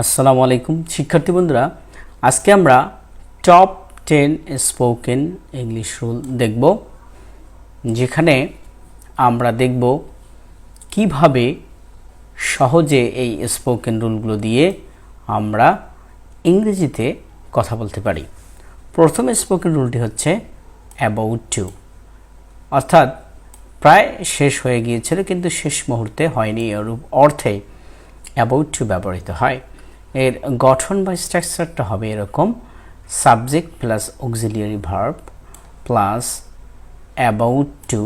আসসালামু আলাইকুম। শিক্ষার্থী বন্ধুরা, আজকে আমরা top ten spoken English rule দেখব, যেখানে আমরা দেখব কীভাবে সহজে এই স্পোকেন রুলগুলো দিয়ে আমরা ইংরেজিতে কথা বলতে পারি। প্রথম স্পোকেন রুলটি হচ্ছে অ্যাবাউট টু অর্থাৎ প্রায় শেষ হয়ে গিয়েছিল, কিন্তু শেষ মুহূর্তে হয়নি এর অর্থে অ্যাবাউট টু ব্যবহৃত হয়। এর গঠন বা স্ট্রাকচারটা হবে এরকম subject plus auxiliary verb plus about to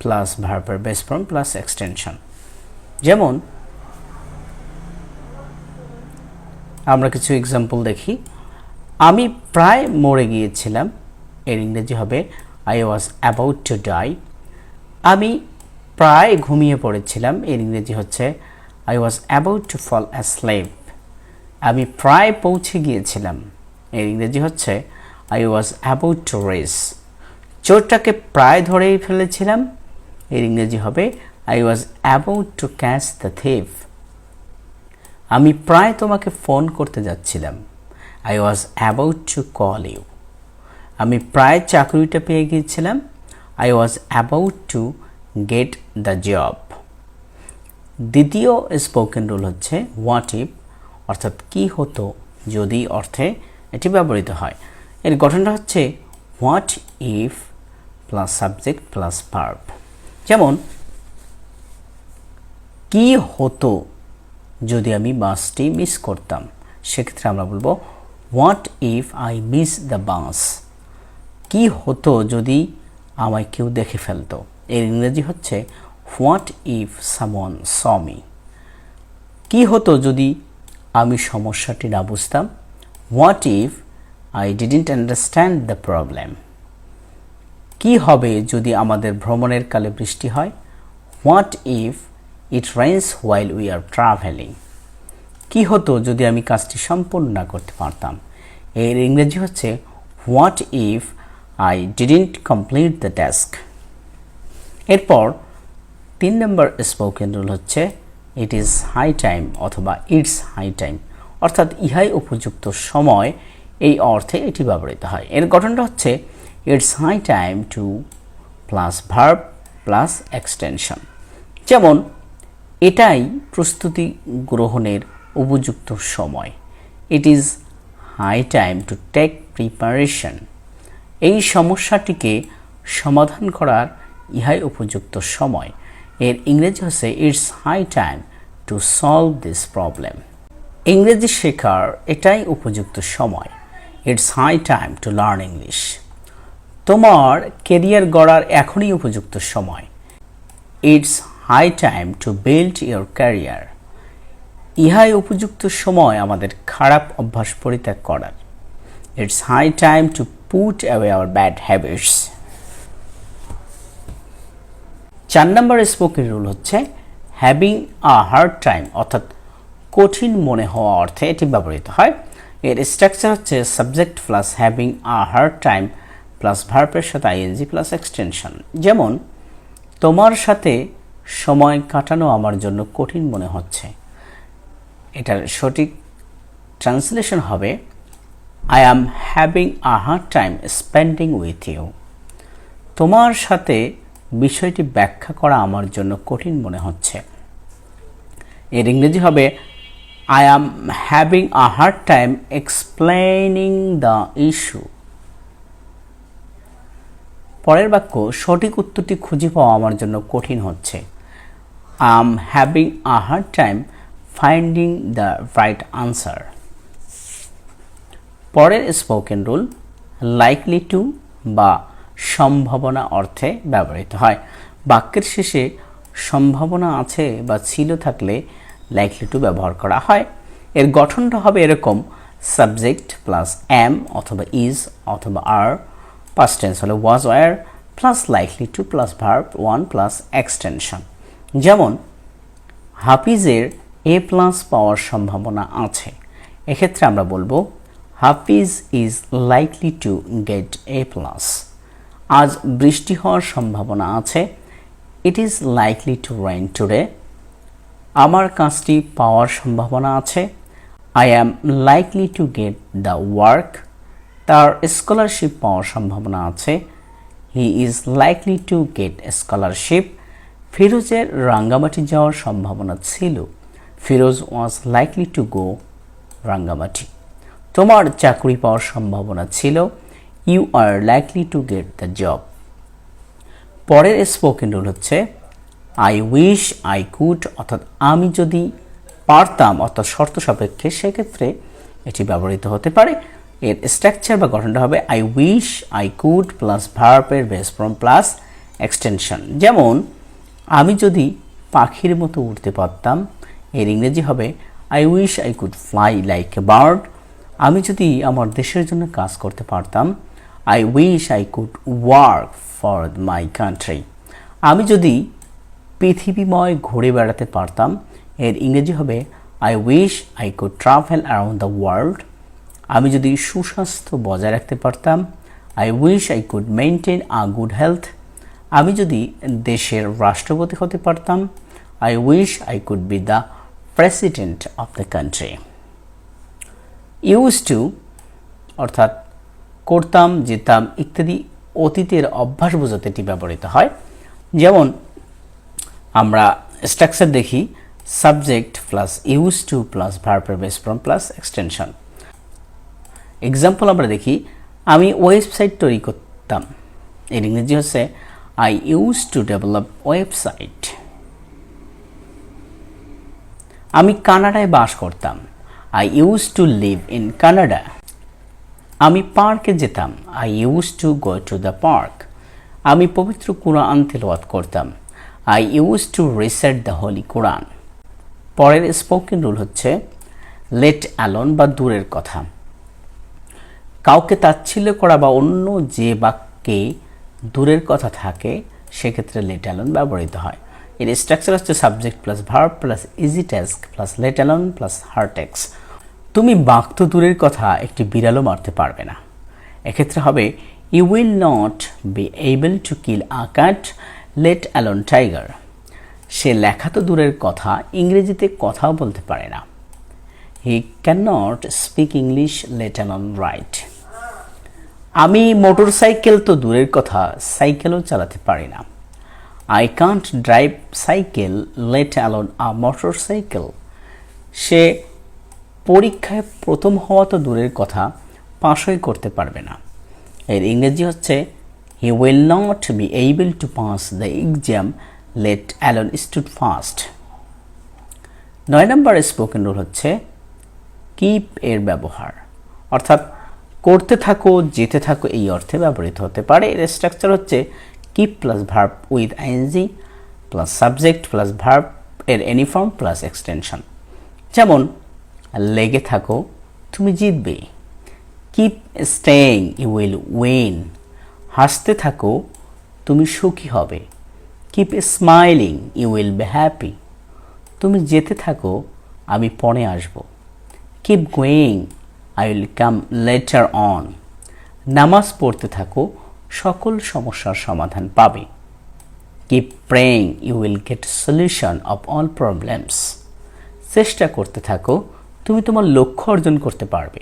plus ভার্বের বেস ফর্ম প্লাস এক্সটেনশন যেমন, আমরা কিছু এক্সাম্পল দেখি। আমি প্রায় মরে গিয়েছিলাম, এর ইংরেজি হবে I was about to die আমি প্রায় ঘুমিয়ে পড়েছিলাম, এর ইংরেজি হচ্ছে I was about to fall asleep আমি প্রায় পৌঁছে গিয়েছিলাম। এর ইংরেজি হচ্ছে I was about to reach চোরটাকে প্রায় ধরেই ফেলেছিলাম। এর ইংরেজি হবে I was about to catch the thief আমি প্রায় তোমাকে ফোন করতে যাচ্ছিলাম। I was about to call you আমি প্রায় চাকরিটা পেয়ে গিয়েছিলাম। I was about to get the job দ্বিতীয় স্পোকেন রুল হচ্ছে হোয়াট ইফ অর্থাৎ কি হতো যদি অর্থে এটি ব্যবহৃত হয়? এর গঠনটা হচ্ছে what if plus subject plus verb যেমন, কি হতো যদি আমি বাসটি মিস করতাম? সেক্ষেত্রে আমরা বলব what if I miss the bus কি হতো যদি আমায় কেউ দেখে ফেলতো? এর ইংরেজি হচ্ছে হোয়াট ইফ সামন সমি কি হতো যদি আমি সমস্যাটি না বুঝতাম what if I didn't understand the problem কি হবে যদি আমাদের ভ্রমণের কালে বৃষ্টি হয়? What if it rains while we are travelling কি হতো যদি আমি কাজটি সম্পূর্ণ না করতে পারতাম? এর ইংরেজি হচ্ছে what if I didn't complete the task এরপর তিন নম্বর স্পোকেন রুল হচ্ছে ইট ইজ হাই টাইম অথবা ইটস হাই টাইম। অর্থাৎ ইহাই উপযুক্ত সময়, এই অর্থে এটি ব্যবহৃত হয়। এর গঠনটা হচ্ছে it's high time to plus verb plus extension. যেমন, এটাই প্রস্তুতি গ্রহণের উপযুক্ত সময়। It is high time to take preparation. এই সমস্যাটিকে সমাধান করার ইহাই উপযুক্ত সময়। এর ইংরেজি হচ্ছে it's high time to solve this problem ইংরেজি শেখার এটাই উপযুক্ত সময়। It's high time to learn English তোমার কেরিয়ার গড়ার এখনই উপযুক্ত সময়। It's high time to build your career ইহাই উপযুক্ত সময় আমাদের খারাপ অভ্যাস পরিত্যাগ করার। It's high time to put away our bad habits চার নম্বর স্পোকেন রুল হচ্ছে হ্যাভিং আ হার্ড টাইম অর্থাৎ কঠিন মনে হওয়া অর্থে এটি ব্যবহৃত হয়। এর স্ট্রাকচার হচ্ছে subject plus having a hard time plus ভার্পের সাথে আইএনজি প্লাস এক্সটেনশন যেমন, তোমার সাথে সময় কাটানো আমার জন্য কঠিন মনে হচ্ছে। এটার সঠিক ট্রান্সলেশন হবে I am having a hard time spending with you তোমার সাথে বিষয়টি ব্যাখ্যা করা আমার জন্য কঠিন মনে হচ্ছে। এর ইংরেজি হবে I am having a hard time explaining the issue পরের বাক্য, সঠিক উত্তরটি খুঁজে পাওয়া আমার জন্য কঠিন হচ্ছে। I am having a hard time finding the right answer পরের স্পোকেন রুল লাইকলি টু বা সম্ভাবনা অর্থে ব্যবহৃত হয়। বাক্যের শেষে সম্ভাবনা আছে বা ছিল থাকলে লাইকলি টু ব্যবহার করা হয়। এর গঠনটা হবে এরকম সাবজেক্ট প্লাস এম অথবা ইজ অথবা আর পাস্ট টেন্স হলে was were plus likely to plus verb one plus extension যেমন, হাফিজের এ প্লাস পাওয়ার সম্ভাবনা আছে। এক্ষেত্রে আমরা বলব, Hafiz is likely to get A plus আজ বৃষ্টি হওয়ার সম্ভাবনা আছে। It is likely to rain today আমার কাজটি পাওয়ার সম্ভাবনা আছে। I am likely to get the work তার স্কলারশিপ পাওয়ার সম্ভাবনা আছে। He is likely to get scholarship ফিরোজের Rangamati যাওয়ার সম্ভাবনা ছিল। Firoz was likely to go Rangamati. তোমার চাকরি পাওয়ার সম্ভাবনা ছিল। You are likely to get the job পরের স্পোকেন রুল হচ্ছে আই উইশ আই কুড অর্থাৎ আমি যদি পারতাম, অর্থাৎ শর্ত সাপেক্ষে, সেক্ষেত্রে এটি ব্যবহৃত হতে পারে। এর স্ট্রাকচার বা গঠনটা হবে I wish I could plus ভার্পের base form plus extension যেমন, আমি যদি পাখির মতো উঠতে পারতাম, এর ইংরেজি হবে I wish I could fly like a bird আমি যদি আমার দেশের জন্য কাজ করতে পারতাম I wish I could work for my country আমি যদি পৃথিবীময় ঘুরে বেড়াতে পারতাম, এর ইংরেজি হবে I wish I could travel around the world আমি যদি সুস্বাস্থ্য বজায় রাখতে পারতাম I wish I could maintain a good health আমি যদি দেশের রাষ্ট্রপতি হতে পারতাম I wish I could be the president of the country use to অর্থাৎ করতাম, যেতাম ইত্যাদি অতীতের অভ্যাস বোঝাতে এটি ব্যবহৃত হয়। যেমন আমরা স্ট্রাকচার দেখি subject plus use to plus ভার্পের base form plus extension example আমরা দেখি, আমি ওয়েবসাইট তৈরি করতাম। এর ইংরেজি হচ্ছে I use to develop website আমি কানাডায় বাস করতাম। I use to live in Canada আমি পার্কে যেতাম। I use to go to the park আমি পবিত্র কোরআন তেলাওয়াত করতাম। I use to recite the holy Quran পরের স্পোকেন রুল হচ্ছে লেট অ্যালন বা দূরের কথা। কাউকে তাচ্ছিল্য করা বা অন্য যে বাক্যে দূরের কথা থাকে, সেক্ষেত্রে লেট অ্যালন ব্যবহৃত হয়। এর স্ট্রাকচার হচ্ছে subject plus verb plus easy task plus let alone plus hard task তুমি বাঘ তো দূরের কথা একটি বিড়ালও মারতে পারবে না। এক্ষেত্রে হবে you will not be able to kill a cat let alone tiger সে লেখা তো দূরের কথা, ইংরেজিতে কথাও বলতে পারে না। He can not speak English let alone write আমি মোটর সাইকেল তো দূরের কথা, সাইকেলও চালাতে পারি না। I can't drive cycle let alone a motorcycle সে পরীক্ষায় প্রথম হওয়া তো দূরের কথা, পাশই করতে পারবে না। এর ইংরেজি হচ্ছে he will not be able to pass the exam let alone stood first নয় নম্বর স্পোকেন রুল হচ্ছে কিপ এর ব্যবহার। অর্থাৎ, করতে থাকো, যেতে থাকো এই অর্থে ব্যবহৃত হতে পারে। এর স্ট্রাকচার হচ্ছে keep plus verb with ING plus subject plus verb এর এনিফর্ম প্লাস এক্সটেনশন যেমন লেগে থাকো, তুমি জিতবে। Keep staying you will win হাসতে থাকো, তুমি সুখী হবে। Keep smiling you will be happy তুমি যেতে থাকো, আমি পরে আসব। Keep going I will come later on নামাজ পড়তে থাকো, সকল সমস্যার সমাধান পাবে। Keep praying you will get solution of all problems চেষ্টা করতে থাকো তুমি তোমার লক্ষ্য অর্জন করতে পারবে।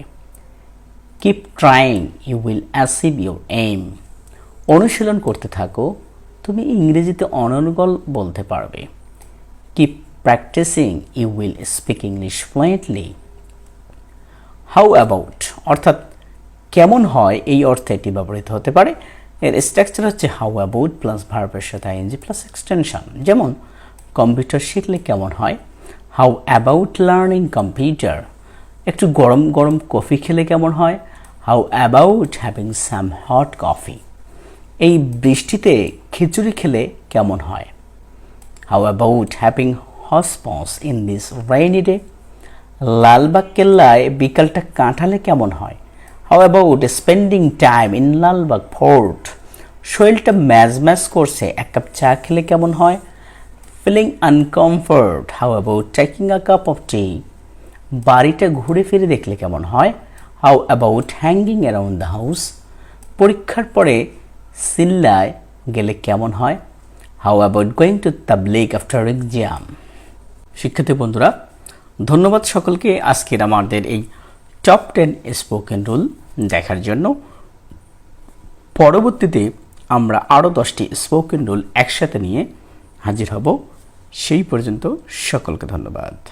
Keep trying you will achieve your aim অনুশীলন করতে থাকো, তুমি ইংরেজিতে অনর্গল বলতে পারবে। Keep practising you will speak English fluently how about অর্থাৎ, কেমন হয় এই অর্থে এটি ব্যবহৃত হতে পারে? এর স্ট্রাকচার হচ্ছে হাউ অ্যাবাউট প্লাস ভার্বের সাথে আইএনজি প্লাস এক্সটেনশন যেমন কম্পিউটার শিখলে কেমন হয়? হাউ অ্যাবাউট লার্নিং কম্পিউটার একটু গরম গরম কফি খেলে কেমন হয়? How about having some hot coffee এই বৃষ্টিতে খিচুড়ি খেলে কেমন হয়? How about having hotchpotch in this rainy day Lalbagh কেল্লায় বিকালটা কাটালে কেমন হয়? How about spending time in Lalbagh fort? শরীরটা ম্যাজ ম্যাজ করছে, এক কাপ চা খেলে কেমন হয়? Feeling uncomfort how about taking a cup of tea বাড়িটা ঘুরে ফিরে দেখলে কেমন হয়? How about hanging around the house পরীক্ষার পরে সিল্লায় গেলে কেমন হয়? হাউ অ্যাবাউট গোয়িং টু তাবলিক আফটার এক্সাম শিক্ষার্থী বন্ধুরা, ধন্যবাদ সকলকে। আজকের আমাদের এই টপ টেন স্পোকেন রুল দেখার জন্য। পরবর্তীতে আমরা আরও দশটি স্পোকেন রুল একসাথে নিয়ে হাজির হব। সেই পর্যন্ত সকলকে ধন্যবাদ।